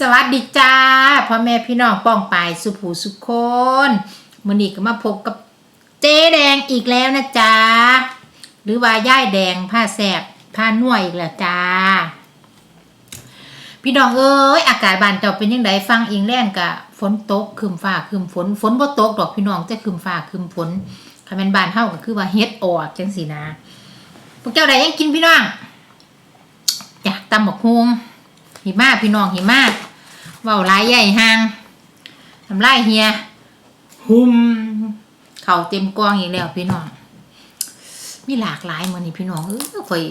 สวัสดีจ้าพ่อแม่พี่น้องป้องปายสุภูสุคนมื้อนี้ก็มาพบกับเจ๊แดงอีกแล้วนะจ๊ะหรือว่าย่ายแดงผ้าแสบผ้าน่วยอีกแล้วจ้า พี่น้องเอ้ยอากาศบานเจ้าเป็นยังไงฟังอิงแล่นกะฝนตกคืมฟ้าคืมฝนฝนบ่ตกดอกพี่น้องแต่คืมฟ้าคืมฝนคันแม่นบานเฮาก็คือว่าเฮ็ดออกจังซี่นะพวกเจ้าได้ยังกินพี่น้องอยากตำบักฮวงหิมะพี่น้องหิมะ เว้าหลายใหญ่ห่างทำลายเฮีย หุม เข่าเต็มกวางอีกแล้วพี่น้อง มีหลากหลายมื้อนี้พี่น้องเออข่อย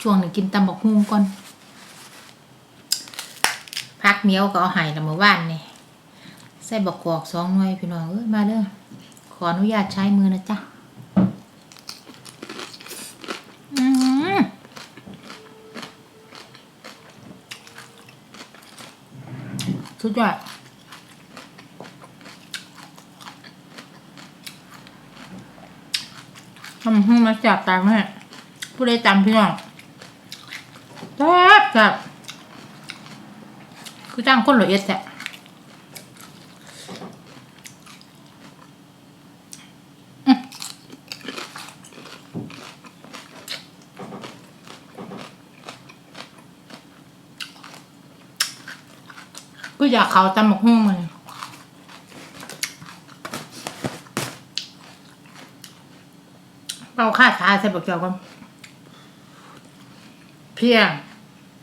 ช่วงหนึงกินตำบักฮุ่งก่อน พักเหนียวก็เอาให้ละเมื่อวานนี่ใส่บักกอกสองหน่วยพี่น้องเอ้ยมาเด้อขออนุญาตใช้มือนะจ๊ะ สุดยอดทำให้มาจับตามแม่ผู้ใดจำพี่น้องแซ่บจับคือจ้างคนหล่อเอ็ดแท้อืม ก็อยากเขาตำหมกหุ่งมันเราคาดขาใส่บักเกียวกันเพียง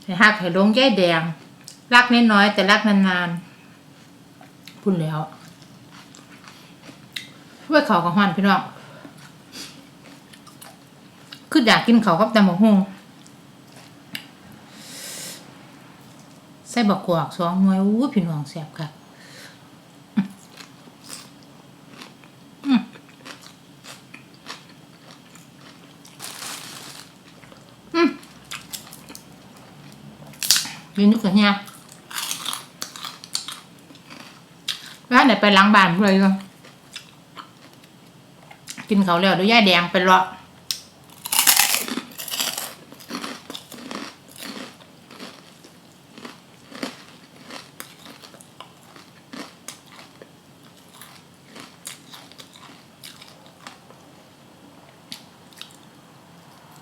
ให้หักให้ลงแย่แดง รักน้อยๆแต่รักนานๆพูดแล้วเพื่อเขากับฮอนพี่น้องคืออยากกินเขากับตำหมกหุ่ง ส่บักกวากสองหน่วยอู้พี่น้องแซ่บครับอืมอืมยืนนึกกันเนี่ยแล้วไหนไปล้างบ้านเลยก็กินเขาแล้วเดูย่าแดงไปเลาะ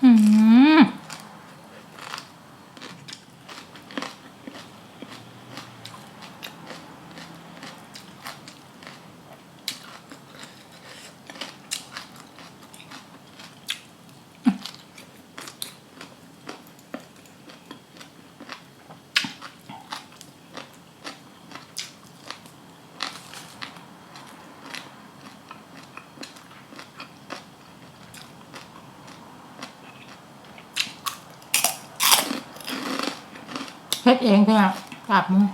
อืม เฮ็ดเองใช่ไหมปรับมือ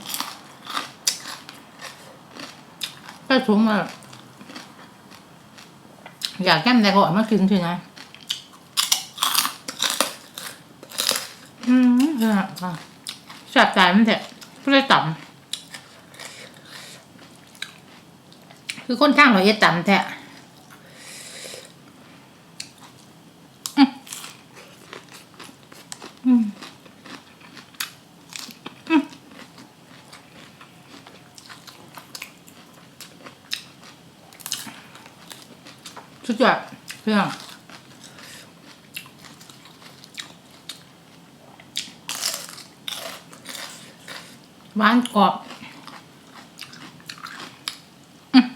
ก็ถุงมาอยากแก้มแต่ก็อามากินทีนะอืมเนี่ยค่ะแซ่บใจมันเถอะก็เลยต่ำคือคนข้างเราเอ็ดต่ำแท้ สุดยอดพื่อนหวานกรอบอืม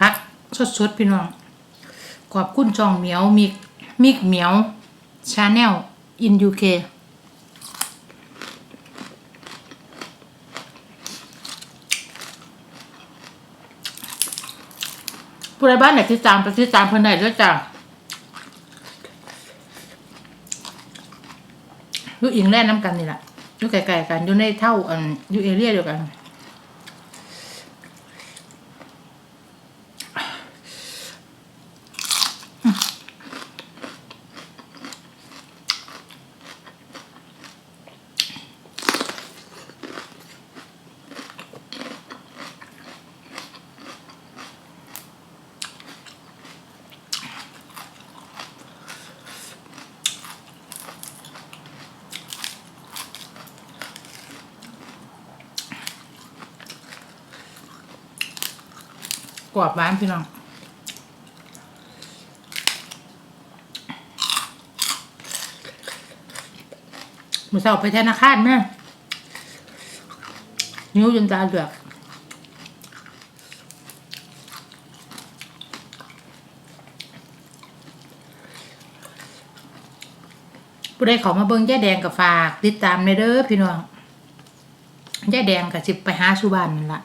พัก สดๆ พี่น้อง ขอบคุณจองเหมียวมิกมิกเหมียวชาแนลอินยูเคผู้ใดบ้านไหนที่ตามไปที่ตามเพิ่อนได้ด้วยจ้ะอยู่อิงแล่นน้ำกันนี่แหละอยู่ไกลๆกันอยู่ในเท่าอันอยู่เอเรียเดียวกัน รอบหวานพี่น้องมือเสาไปธนาคารแม่นิ้วจนตาเหลือกผู้ใดเขามาเบิ่งแย่แดงกับฝาก ติดตามในเด้อพี่น้องแย่แดงกับสิบไปหาสุบานนั่นละ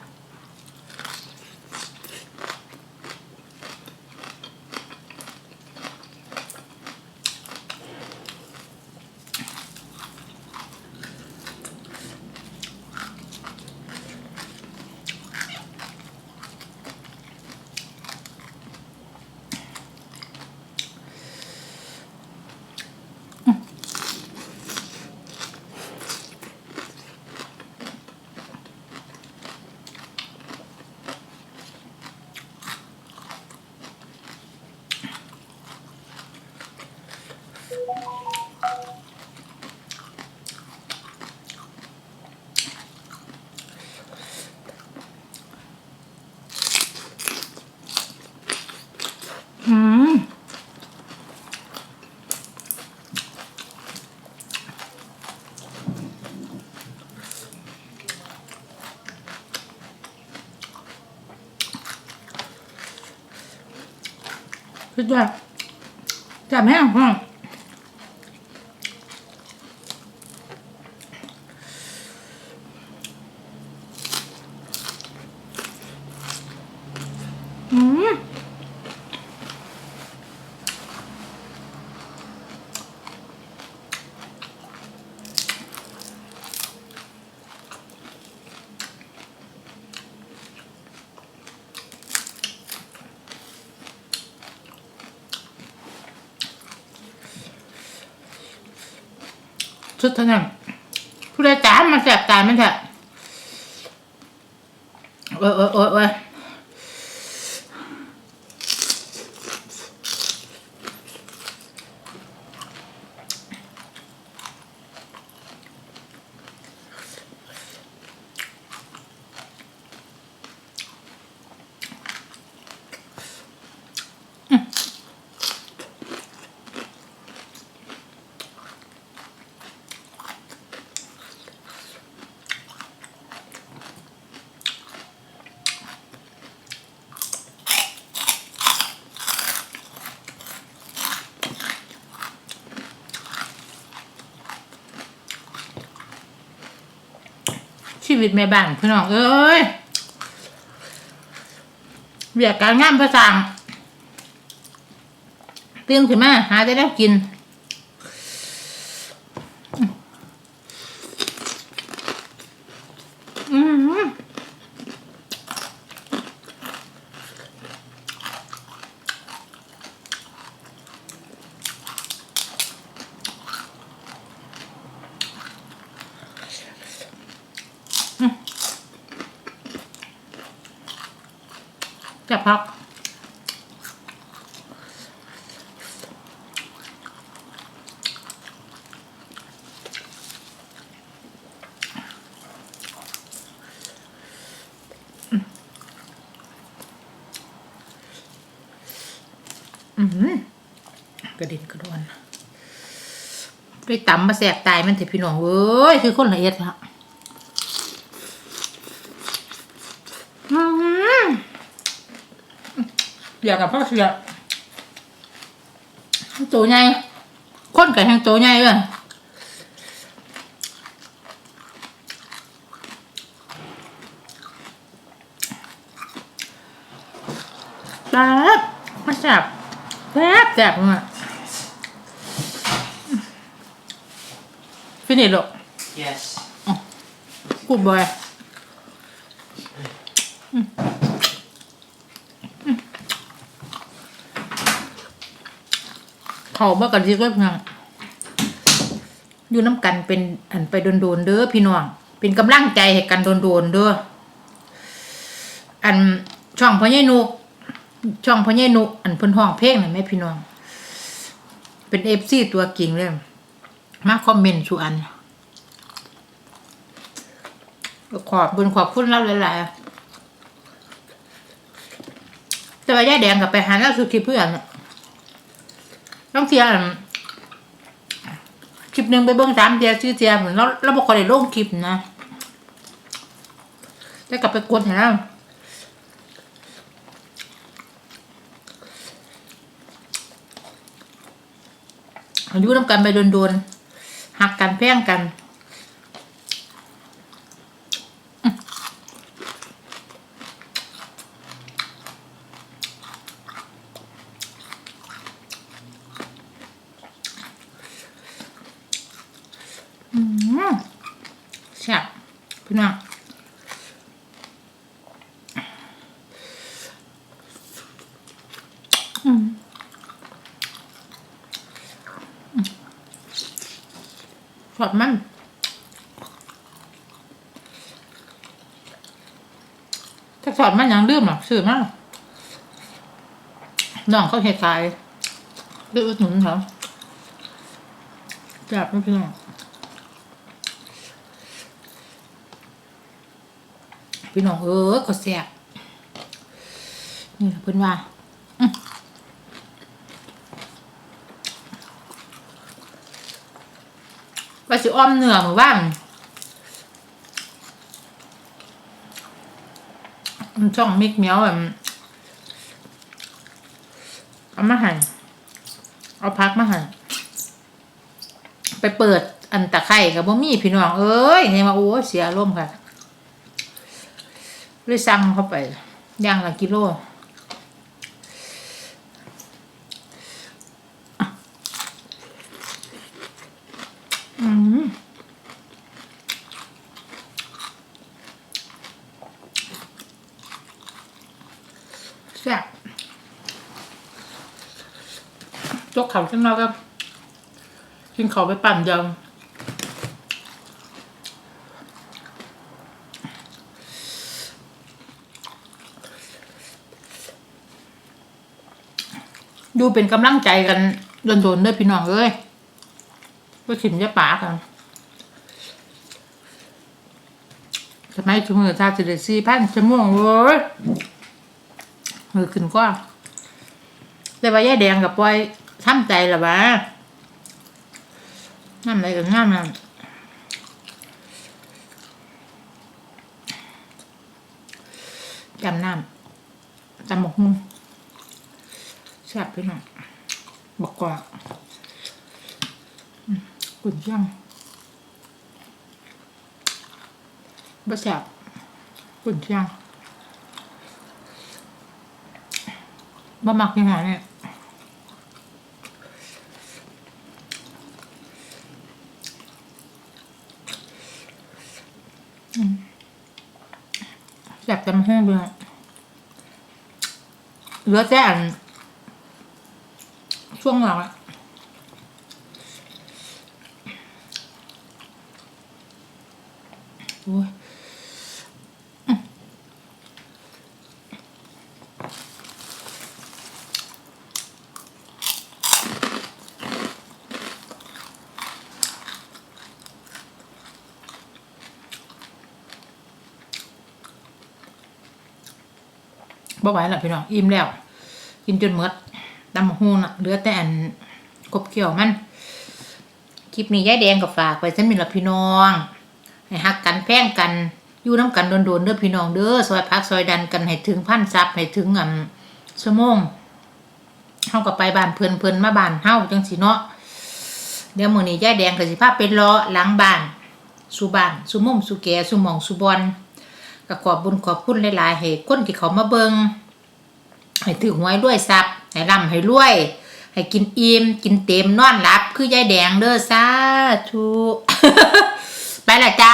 อืม คือจะจับ ชุดเท่านั้นผู้ใดจามมาแสบตามันเถอเออเออเออ ชีวิตแม่บ้านพี่น้องเอ้ยเบียกการงานประสังตื่นขึ้นมาหาได้แล้วกิน อืม จะพัก อืมกระเด็นกระดอนไปตำมาแสบตายมันเถอะพี่น้องเอ้ย คือคนละเอียดละอืม อยากกับพ่อเสียตัวใหญ่คนกับแห่งตัวใหญ่เลยแซ่บมาแซ่บแซ่บแซ่บมากฟินิชลูก Yes. Good boy. เขาบ่กันที่ก็เพียงอยู่น้ำกันเป็นอันไปโดนๆเด้อพี่น้อง เป็นกำลังใจให้กันโดนๆเด้ออันช่องพ่อใหญ่นุช่องพ่อใหญ่นุอันเพิ่นห้องเพลงน่ะแม่พี่น้อง เป็นเอฟซีตัวจริงเลยมาคอมเมนต์ชูอันขอบบุญขอบคุณเราหลายๆแต่ว่ายายแดงกับไปหาแล้วสุดคลิปเพื่อนอะ ต้องเทียนคลิปหนึ่งไปเบิ้งสามเทียชื่อเทียเหมือนเราเราบอกคนได้ลงคลิปนะได้กลับไปกดเห็นแล้วอายุน้ำกันไปโดนๆหักกันแพ่งกัน อืมแซ่บ พี่น้องอืมอืมสดมันถ้าสอดมันยังลืมหรอกซื้อมากน้องเขาเฮ็ดขายด้วยอุดหนุนเขาจับไม่พี่น้อง พี่น้องเออก็แซ่บนี่ล่ะเพิ่อนว่าอื้อว่าสิอ้อมเนื้อหมู่บ้านมันช่องมิกเมียวแบบเอามาหั่นเอาพักมาหั่นไปเปิดอันตะไคร่กับบ่มีพี่น้องเอ้ยเห็นว่าโอ้เสียอารมค่ะ เลยสั่งเข้าไปย่างละกิโลอืมแซ่บจกเขาขึ้นมาครับกินเขาวไปปั่นยำ ดูเป็นกำลังใจกันโดนๆเด้อพี่น้องเอ้ยไปขิมยาป่ากันสมัยชุมมือชาติเดสี่พันชั่วโมงเว้ยมือขึ้นกว่าแต่ว่าแย่แดงกับปอยทำใจละวะน้ำอะไรกับน้ำนั่นจำน้ำจำหมกหุ้ง ซ่บไปหน่อยบอกกว่าอืมกุ่นย่างบ่แซ่บกุ่นย่างบ่มักยังไงเนี่ยแซ่บจำแห้งไปเลยเหลือแต่อัน หลังอะโอ้ยบ่ไหวแล้วพี่น้อง อิ่มแล้ว กินจนหมด ตำบักฮูน่ะเหลือแต่อันกบเกี่ยวมัน คลิปนี้ยายแดงกับฝากไปสมิละพี่น้องให้ฮักกันแพงกันอยู่น้ำกันโดนๆเด้อพี่น้องเด้อซอยพักซอยดันกันให้ถึงพันซับให้ถึงอ่ำชั่วโมงเฮาก็ไปบ้านเพิ่นเพิ่นมาบ้านเฮาจังสิเนาะเดี๋ยวมื้อนี้ยายแดงก็สิพาไปเลาะหลังบ้านสู่บ้านสู่มุมสู่แก่สู่หม่องสู่บอนก็ขอบบุญขอบคุณหลายๆให้คนที่เขามาเบิงให้ถือหวยด้วยซับ ให้ร่ำให้รวย ให้กินอิ่มกินเต็มนอนหลับ คือยายแดงเด้อสาธุไปละจ้า